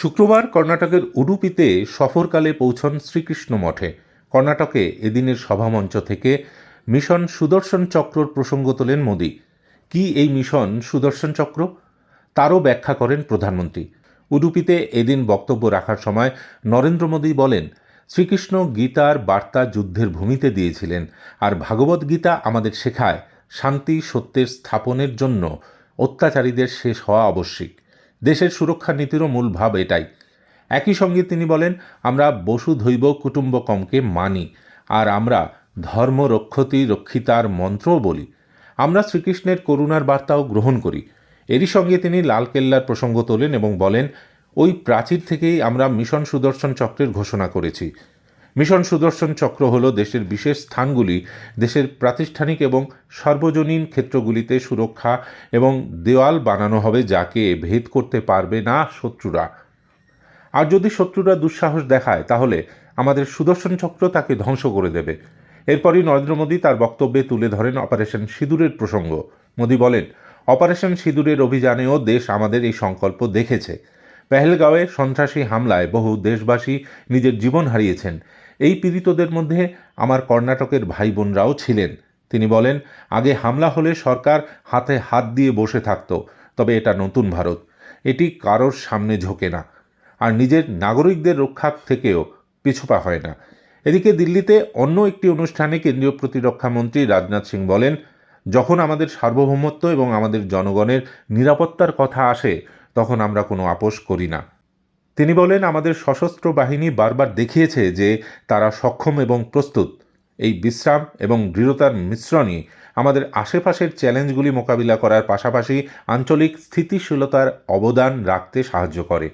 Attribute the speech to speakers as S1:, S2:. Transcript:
S1: শুক্রবার কর্ণাটকের উডুপিতে সফরকালে পৌঁছন শ্রীকৃষ্ণ মঠে। কর্ণাটকে এদিনের সভামঞ্চ থেকে মিশন সুদর্শন চক্রর প্রসঙ্গ তোলেন মোদী। কি এই মিশন সুদর্শন চক্র? তারও ব্যাখ্যা করেন প্রধানমন্ত্রী। উডুপিতে এদিন বক্তব্য রাখার সময় নরেন্দ্র মোদী বলেন, শ্রীকৃষ্ণ গীতার বার্তা যুদ্ধের ভূমিতে দিয়েছিলেন আর ভাগবত গীতা আমাদের শেখায়, শান্তি সত্যের স্থাপনের জন্য অত্যাচারীদের শেষ হওয়া আবশ্যিক। দেশের সুরক্ষা নীতিরও মূল ভাব এটাই। একই সঙ্গে তিনি বলেন, আমরা বসুধৈব কুটুম্বকমকে মানি, আর আমরা ধর্ম রক্ষতি রক্ষিতার মন্ত্রও বলি। আমরা শ্রীকৃষ্ণের করুণার বার্তাও গ্রহণ করি। এরই সঙ্গে তিনি লালকেল্লার প্রসঙ্গ তোলেন এবং বলেন, ওই প্রাচীর থেকেই আমরা মিশন সুদর্শন চক্রের ঘোষণা করেছি। মিশন সুদর্শন চক্র হল দেশের বিশেষ স্থানগুলি, দেশের প্রাতিষ্ঠানিক এবং সর্বজনীন ক্ষেত্রগুলিতে সুরক্ষা এবং দেওয়াল বানানো হবে যাকে ভেদ করতে পারবে না শত্রুরা। আর যদি শত্রুরা দুঃসাহস দেখায়, তাহলে আমাদের সুদর্শন চক্র তাকে ধ্বংস করে দেবে। এরপরই নরেন্দ্র মোদী তার বক্তব্যে তুলে ধরেন অপারেশন সিঁদুরের প্রসঙ্গ। মোদী বলেন, অপারেশন সিঁদুরের অভিযানেও দেশ আমাদের এই সংকল্প দেখেছে। পেহেলগাঁওয়ে সন্ত্রাসী হামলায় বহু দেশবাসী নিজের জীবন হারিয়েছেন। এই পীড়িতদের মধ্যে আমার কর্ণাটকের ভাই বোনরাও ছিলেন। তিনি বলেন, আগে হামলা হলে সরকার হাতে হাত দিয়ে বসে থাকত, তবে এটা নতুন ভারত। এটি কারোর সামনে ঝোঁকে না। আর নিজের নাগরিকদের রক্ষা থেকেও পিছুপা হয় না। এদিকে দিল্লিতে অন্য একটি অনুষ্ঠানে কেন্দ্রীয় প্রতিরক্ষা মন্ত্রী রাজনাথ সিং বলেন, যখন আমাদের সার্বভৌমত্ব এবং আমাদের জনগণের নিরাপত্তার কথা আসে তখন আমরা কোনো আপোষ করি না। তিনি বলেন, আমাদের সশস্ত্র বাহিনী বারবার দেখিয়েছে যে তারা সক্ষম এবং প্রস্তুত। এই বিশ্রাম এবং দৃঢ়তার মিশ্রণই আমাদের আশেপাশের চ্যালেঞ্জগুলি মোকাবিলা করার পাশাপাশি আঞ্চলিক স্থিতিশীলতার অবদান রাখতে সাহায্য করে।